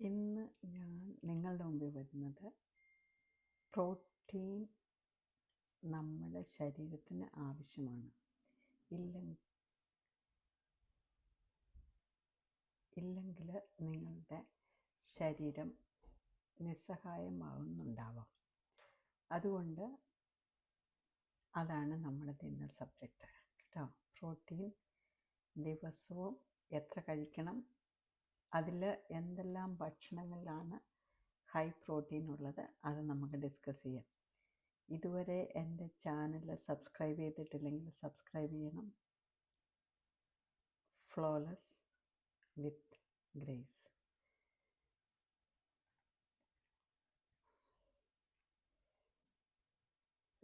ഇന്ന് ഞാൻ നിങ്ങളുടെ മുമ്പിൽ വരുന്നത് പ്രോട്ടീൻ നമ്മുടെ ശരീരത്തിന് ആവശ്യമാണ്. ഇല്ലെങ്കിൽ ഇല്ലെങ്കിൽ നിങ്ങളുടെ ശരീരം നിസ്സഹായമാകുന്നുണ്ടാവാം അതുകൊണ്ട് അതാണ് നമ്മുടെ ഇന്ന സബ്ജക്റ്റ്. കേട്ടോ. പ്രോട്ടീൻ ദിവസവും എത്ര കഴിക്കണം അതിൽ എന്തെല്ലാം ഭക്ഷണങ്ങളിലാണ് ഹൈ പ്രോട്ടീൻ ഉള്ളത് അത് നമുക്ക് ഡിസ്കസ് ചെയ്യാം. ഇതുവരെ എന്റെ ചാനൽ സബ്സ്ക്രൈബ് ചെയ്തിട്ടില്ലെങ്കിൽ സബ്സ്ക്രൈബ് ചെയ്യണം. ഫ്ലോലെസ് വിത്ത് ഗ്രേസ്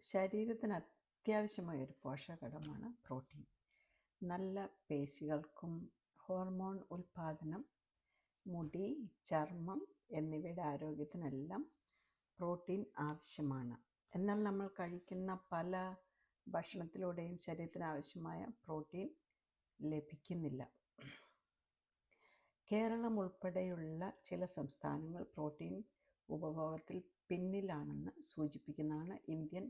ശരീരത്തിന് അത്യാവശ്യമായ ഒരു പോഷകഘടകമാണ് പ്രോട്ടീൻ നല്ല പേശികൾക്കും ഹോർമോൺ ഉൽപ്പാദനം മുടി ചർമ്മം എന്നിവയുടെ ആരോഗ്യത്തിനെല്ലാം പ്രോട്ടീൻ ആവശ്യമാണ്. എന്നാൽ നമ്മൾ കഴിക്കുന്ന പല ഭക്ഷണത്തിലൂടെയും ശരീരത്തിന് ആവശ്യമായ പ്രോട്ടീൻ ലഭിക്കുന്നില്ല. കേരളം ഉൾപ്പെടെയുള്ള ചില സംസ്ഥാനങ്ങൾ പ്രോട്ടീൻ ഉപഭോഗത്തിൽ പിന്നിലാണെന്ന് സൂചിപ്പിക്കുന്നതാണ് Indian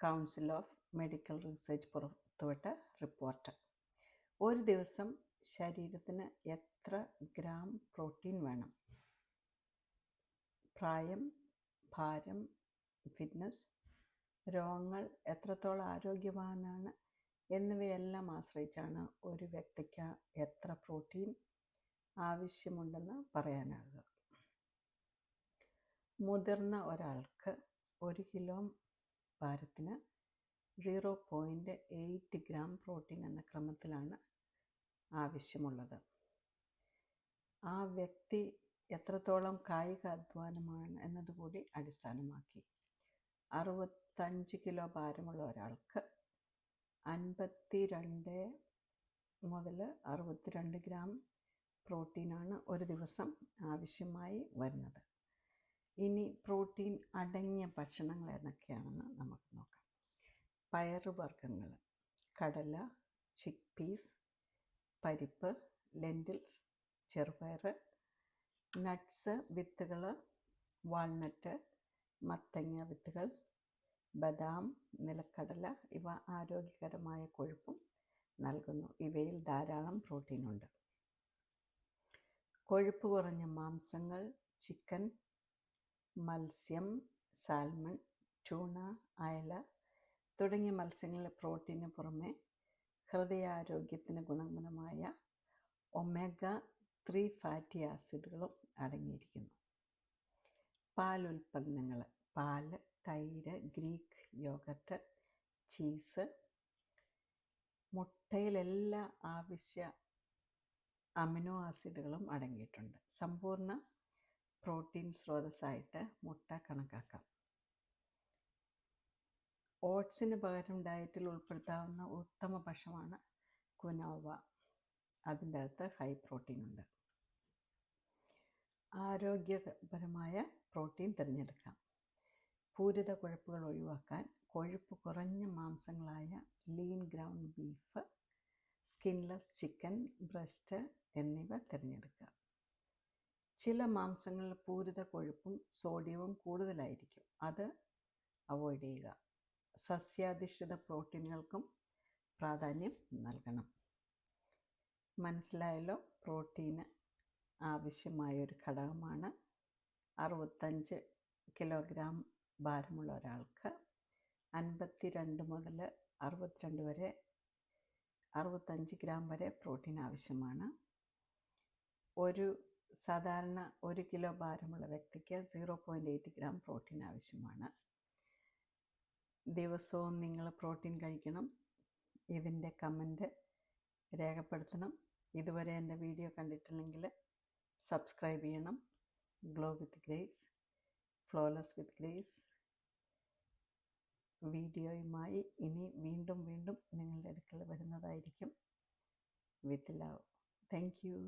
Council of Medical Research പുറത്തുവിട്ട റിപ്പോർട്ട്. ഒരു ദിവസം ശരീരത്തിന് എത്ര ഗ്രാം പ്രോട്ടീൻ വേണം? പ്രായം ഭാരം ഫിറ്റ്നസ് രോഗങ്ങൾ എത്രത്തോളം ആരോഗ്യവാനാണ് എന്നിവയെല്ലാം ആശ്രയിച്ചാണ് ഒരു വ്യക്തിക്ക് എത്ര പ്രോട്ടീൻ ആവശ്യമുണ്ടെന്ന് പറയാനാകുക. മുതിർന്ന ഒരാൾക്ക് ഒരു kilo ഭാരത്തിന് zero point eight gram protein എന്ന ക്രമത്തിലാണ് ആവശ്യമുള്ളത്. ആ വ്യക്തി എത്രത്തോളം കായിക അധ്വാനമാണ് എന്നതുകൂടി അടിസ്ഥാനമാക്കി. അറുപത്തഞ്ച് കിലോ ഭാരമുള്ള ഒരാൾക്ക് അൻപത്തി രണ്ട് മുതൽ അറുപത്തിരണ്ട് ഗ്രാം പ്രോട്ടീനാണ് ഒരു ദിവസം ആവശ്യമായി വരുന്നത്. ഇനി പ്രോട്ടീൻ അടങ്ങിയ ഭക്ഷണങ്ങൾ ഏതൊക്കെയാണെന്ന് നമുക്ക് നോക്കാം. പയറുവർഗങ്ങൾ കടല ചിക്ക് പീസ് പരിപ്പ് ലെന്റിൽസ് ചെറുപയർ നട്ട്സ് വിത്തുകൾ വാൾനട്ട് മത്തങ്ങ വിത്തുകൾ ബദാം നിലക്കടല ഇവ ആരോഗ്യകരമായ കൊഴുപ്പും നൽകുന്നു. ഇവയിൽ ധാരാളം പ്രോട്ടീൻ ഉണ്ട്. കൊഴുപ്പ് കുറഞ്ഞ മാംസങ്ങൾ ചിക്കൻ മത്സ്യം സാൽമൺ ട്യൂണ അയല തുടങ്ങിയ മത്സ്യങ്ങളിലെ പ്രോട്ടീന് പുറമെ ഹൃദയാരോഗ്യത്തിന് ഗുണകരമായ ഒമേഗ ത്രീ ഫാറ്റി ആസിഡുകളും അടങ്ങിയിരിക്കുന്നു. പാൽ ഉൽപ്പന്നങ്ങൾ പാൽ തൈര് ഗ്രീക്ക് യോഗട്ട് ചീസ് മുട്ടയിലെല്ലാ ആവശ്യ അമിനോ ആസിഡുകളും അടങ്ങിയിട്ടുണ്ട്. സമ്പൂർണ പ്രോട്ടീൻ സ്രോതസ്സായിട്ട് മുട്ട കണക്കാക്കാം. ഓട്സിന് പകരം ഡയറ്റിൽ ഉൾപ്പെടുത്താവുന്ന ഉത്തമ ഭക്ഷണമാണ് കുനോവ അതിന്റെ അകത്ത് ഹൈ പ്രോട്ടീൻ ഉണ്ട്. ആരോഗ്യപരമായ പ്രോട്ടീൻ തിരഞ്ഞെടുക്കാം. പൂരിത കൊഴുപ്പുകൾ ഒഴിവാക്കാൻ കൊഴുപ്പ് കുറഞ്ഞ മാംസങ്ങളായ lean ground beef skinless chicken breast എന്നിവ തിരഞ്ഞെടുക്കുക. ചില മാംസങ്ങളിൽ പൂരിത കൊഴുപ്പും സോഡിയവും കൂടുതലായിരിക്കും. അത് അവോയ്ഡ് ചെയ്യുക. സസ്യാധിഷ്ഠിത പ്രോട്ടീനുകൾക്കും പ്രാധാന്യം നൽകണം. മനസ്സിലായല്ലോ? പ്രോട്ടീന് ആവശ്യമായ ഒരു ഘടകമാണ്. അറുപത്തഞ്ച് കിലോഗ്രാം ഭാരമുള്ള ഒരാൾക്ക് അൻപത്തി രണ്ട് മുതൽ അറുപത്തിരണ്ട് വരെ അറുപത്തഞ്ച് ഗ്രാം വരെ പ്രോട്ടീൻ ആവശ്യമാണ്. ഒരു സാധാരണ ഒരു കിലോ ഭാരമുള്ള വ്യക്തിക്ക് zero point eight gram protein ആവശ്യമാണ്. ദിവസവും നിങ്ങൾ പ്രോട്ടീൻ കഴിക്കണം. ഇതിന്റെ കമന്റ് രേഖപ്പെടുത്തണം. ഇതുവരെ എന്റെ വീഡിയോ കണ്ടിട്ടില്ലെങ്കിൽ സബ്സ്ക്രൈബ് ചെയ്യണം. Glow with grace flawless with grace. വീഡിയോയുമായി ഇനി വീണ്ടും വീണ്ടും നിങ്ങളുടെ അടുക്കൽ വരുന്നതായിരിക്കും. With love. Thank you.